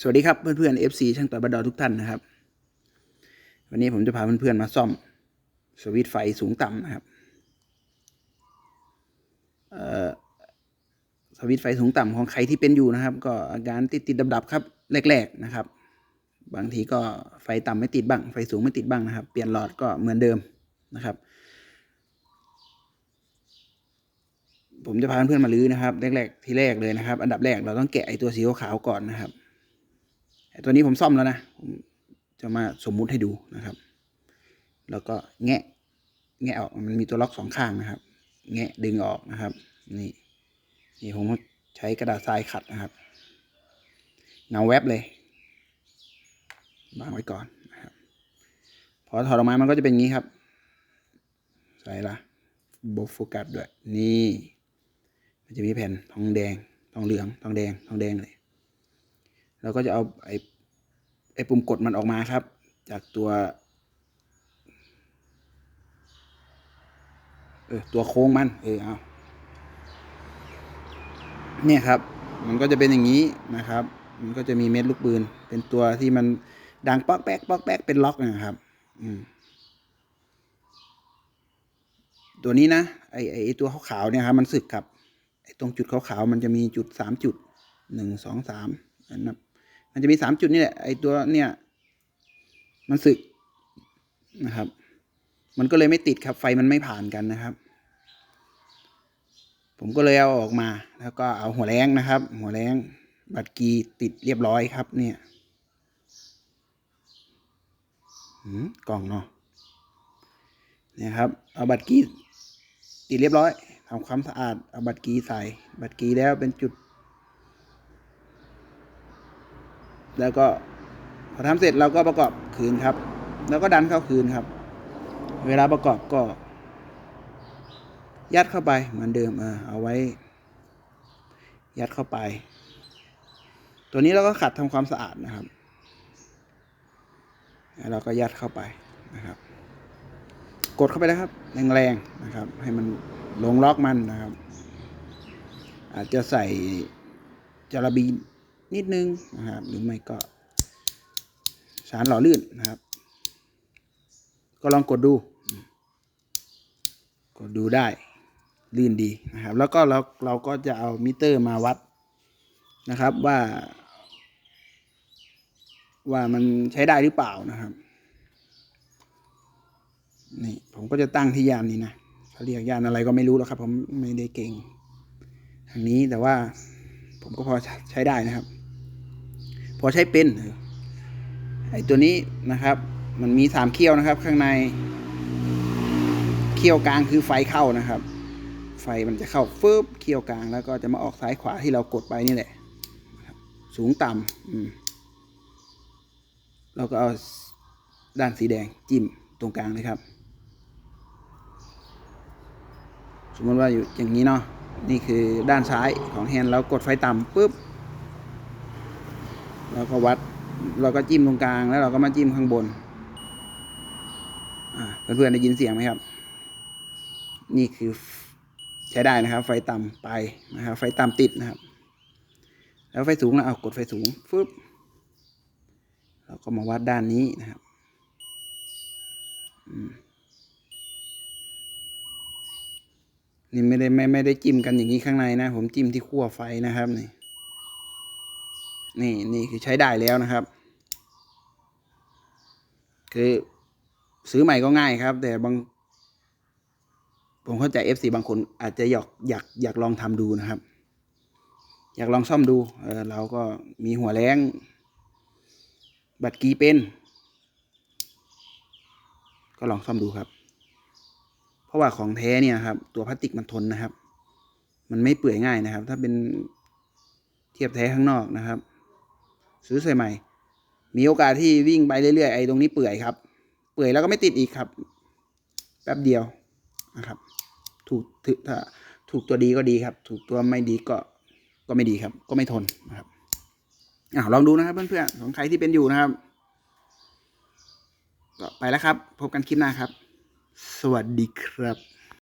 สวัสดีครับเพื่อนๆ FC ช่างต่อบัดอทุกท่านนะครับ วันนี้ผมจะพาเพื่อนๆมาซ่อมสวิตไฟสูงต่ำนะครับสวิตไฟสูงต่ำของใครที่เป็นอยู่นะครับ ก็อาการติดติดดับๆครับแรกๆนะครับ บางทีก็ไฟต่ำไม่ติดบ้าง ไฟสูงไม่ติดบ้างนะครับ เปลี่ยนหลอดก็เหมือนเดิมนะครับผมจะพาเพื่อนๆมาลื้อนะครับแรกๆที่แรกเลยนะครับ อันดับแรกเราต้องแกะไอตัวสีขาวก่อนนะครับ ตัวนี้ผมซ่อมแล้วนะจะมาสมมุติให้ดูนะครับ แล้วก็แงะ แงะออกมันมีตัวล็อกสองข้างนะครับ แงะดึงออกนะครับ นี่นี่ผมใช้กระดาษทรายขัดนะครับเงาแวบเลย วางไว้ก่อนนะครับ พอถอดออกมามันก็จะเป็นงี้ครับ ใส่ละโบโฟกัสด้วย นี่ มันจะมีแผ่นทองแดง ทองเหลือง ทองแดง ทองแดงเลย เราก็จะเอาไอ้ไอ้ปุ่มกดมันออกมาครับ จากตัวเออตัวโค้งมันเออเอาเนี่ยครับ มันก็จะเป็นอย่างนี้นะครับ มันก็จะมีเม็ดลูกปืน เป็นตัวที่มันดังป๊อกแป๊กป๊อกแป๊กเป็นล็อกนะครับ อืมตัวนี้นะไอไอไอ้ตัวขาวๆเนี่ยครับมันสึกครับไอตรงจุดขาวๆมันจะมีจุดสามจุดหนึ่งสองสามนะครับ มันจะมีสามจุดนี่แหละไอตัวเนี่ย มันสึกนะครับ มันก็เลยไม่ติดครับไฟมันไม่ผ่านกันนะครับ ผมก็เลยเอาออกมา แล้วก็เอาหัวแรงนะครับ หัวแรงบัตรกีติดเรียบร้อยครับ เนี่ยหืมกล่องเนาะเนี่ยครับ เอาบัตรกีติดเรียบร้อยทำความสะอาดเอาบัตรกีใส่ บัตรกีแล้วเป็นจุด แล้วก็พอทำเสร็จเราก็ประกอบคืนครับ แล้วก็ดันเข้าคืนครับ เวลาประกอบก็ ยัดเข้าไปเหมือนเดิมเออเอาไว้ ยัดเข้าไป ตัวนี้เราก็ขัดทำความสะอาดนะครับแล้วเราก็ยัดเข้าไปนะครับ กดเข้าไปแล้วครับ แรงๆนะครับ ให้มันลงล็อกมันนะครับ อาจจะใส่จาระบี นิดนึงนะครับ หรือไม่ก็ สารหล่อลื่นนะครับ ก็ลองกดดู กดดูได้ลื่นดีนะครับ แล้วก็เราเราก็จะเอามิเตอร์มาวัดนะครับว่า ว่ามันใช้ได้หรือเปล่านะครับนี่ผมก็จะตั้งที่ยานนี้นะเขาเรียกยานอะไรก็ไม่รู้แล้วครับ ผมไม่ได้เก่งทางนี้แต่ว่า ผมก็พอใช้ได้นะครับ พอใช้เป็นไอตัวนี้นะครับ มันมีสามเขี้ยวนะครับ ข้างในเขี้ยวกลางคือไฟเข้านะครับ ไฟมันจะเข้าฟึบเขี้ยวกลางแล้วก็จะมาออกซ้ายขวาที่เรากดไปนี่แหละสูงต่ำอืมเราก็เอาด้านสีแดงจิ้มตรงกลางเลยครับ สมมติว่าอยู่อย่างนี้เนาะ นี่คือด้านซ้ายของแฮนด์เรากดไฟต่ำปุ๊บเราก็วัดเราก็จิ้มตรงกลางแล้วเราก็มาจิ้มข้างบนเพื่อนๆได้ยินเสียงไหมครับ นี่คือใช้ได้นะครับ ไฟต่ำไปนะครับไฟต่ำติดนะครับ แล้วไฟสูงเราเอากดไฟสูงฟึบเราก็มาวัดด้านนี้นะครับอืม นี่ไม่ได้ไม่ไม่ได้จิ้มกันอย่างนี้ข้างในนะ ผมจิ้มที่ขั้วไฟนะครับ นี่ นี่นี่คือใช้ได้แล้วนะครับ คือซื้อใหม่ก็ง่ายครับ แต่บาง ผมเข้าใจ FC บางคนอาจจะอยากอยากอยากลองทำดูนะครับ อยากลองซ่อมดูเออเราก็มีหัวแรงบัตรกีเป็น ก็ลองซ่อมดูครับ ราะว่าของแท้เนี่ยครับ ตัวพลาสติกมันทนนะครับ มันไม่เปื่อยง่ายนะครับ ถ้าเป็นเทียบแท้ข้างนอกนะครับ ซื้อใส่ใหม่ มีโอกาสที่วิ่งไปเรื่อยๆไอ้ตรงนี้เปื่อยครับ เปื่อยแล้วก็ไม่ติดอีกครับ แป๊บเดียวนะครับ ถูกถถ้าถูกตัวดีก็ดีครับ ถูกตัวไม่ดีก็ก็ไม่ดีครับ ก็ไม่ทนนะครับอ่าลองดูนะครับเพื่อนๆของใครที่เป็นอยู่นะครับ ก็ไปแล้วครับ พบกันคลิปหน้าครับ สวัสดีครับ